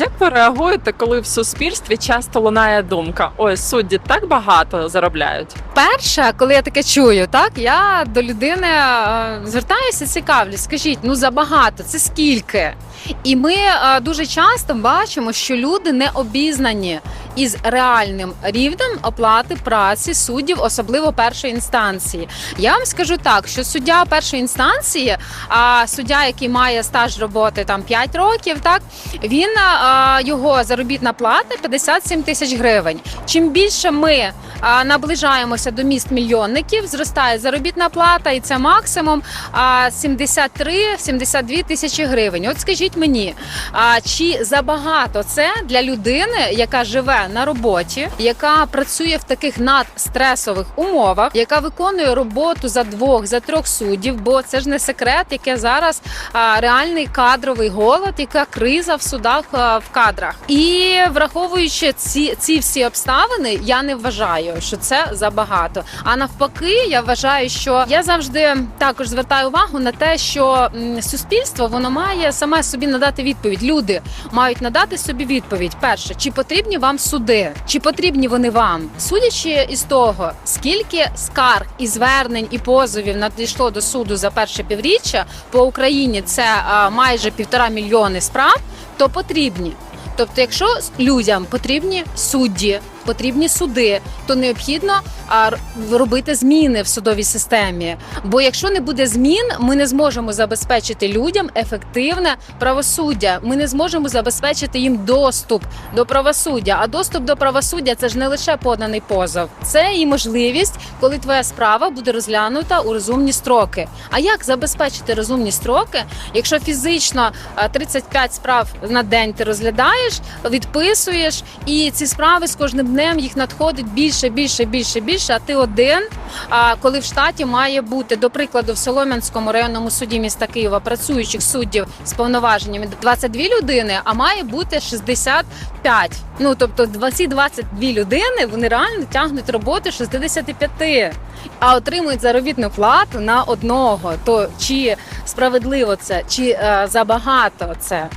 Як ви реагуєте, коли в суспільстві часто лунає думка: ой, судді так багато заробляють? Перше, коли я таке чую, так я до людини е, звертаюся, цікавлюсь. Скажіть, ну забагато, це скільки? І ми е, дуже часто бачимо, що люди не обізнані із реальним рівнем оплати праці суддів, особливо першої інстанції. Я вам скажу так, що суддя першої інстанції, а суддя, який має стаж роботи там 5 років, так він е, його заробітна плата 57 тисяч гривень. Чим більше ми а, наближаємося до міст мільйонників, зростає заробітна плата, і це максимум а, 73-72 тисячі гривень. От скажіть мені, а чи забагато це для людини, яка живе на роботі, яка працює в таких надстресових умовах, яка виконує роботу за двох, за трьох суддів? Бо це ж не секрет, яке зараз реальний кадровий голод, яка криза в судах в кадрах. І враховуючи ці, ці всі обставини, я не вважаю, що це забагато. А навпаки, я вважаю, що я завжди також звертаю увагу на те, що суспільство воно має саме собі надати відповідь. Люди мають надати собі відповідь. Перше, чи потрібні вам суди, чи потрібні вони вам, судячи із того, скільки скарг і звернень і позовів надійшло до суду за перше півріччя по Україні, це а, майже півтора мільйони справ, то потрібні. Тобто, якщо людям потрібні судді, потрібні суди, то необхідно робити зміни в судовій системі. Бо якщо не буде змін, ми не зможемо забезпечити людям ефективне правосуддя. Ми не зможемо забезпечити їм доступ до правосуддя. А доступ до правосуддя це ж не лише поданий позов, це і можливість, коли твоя справа буде розглянута у розумні строки. А як забезпечити розумні строки, якщо фізично а, 35 справ на день ти розглядаєш, відписуєш, і ці справи з кожним днем їх надходить більше, більше, більше, більше. А ти один. Коли в штаті має бути, до прикладу, в Солом'янському районному суді міста Києва працюючих суддів з повноваженнями 22 людини, а має бути 65. Ну тобто, ці 22 людини вони реально тягнуть роботи 65, а отримують заробітну плату на одного. То чи справедливо це, чи е, забагато це?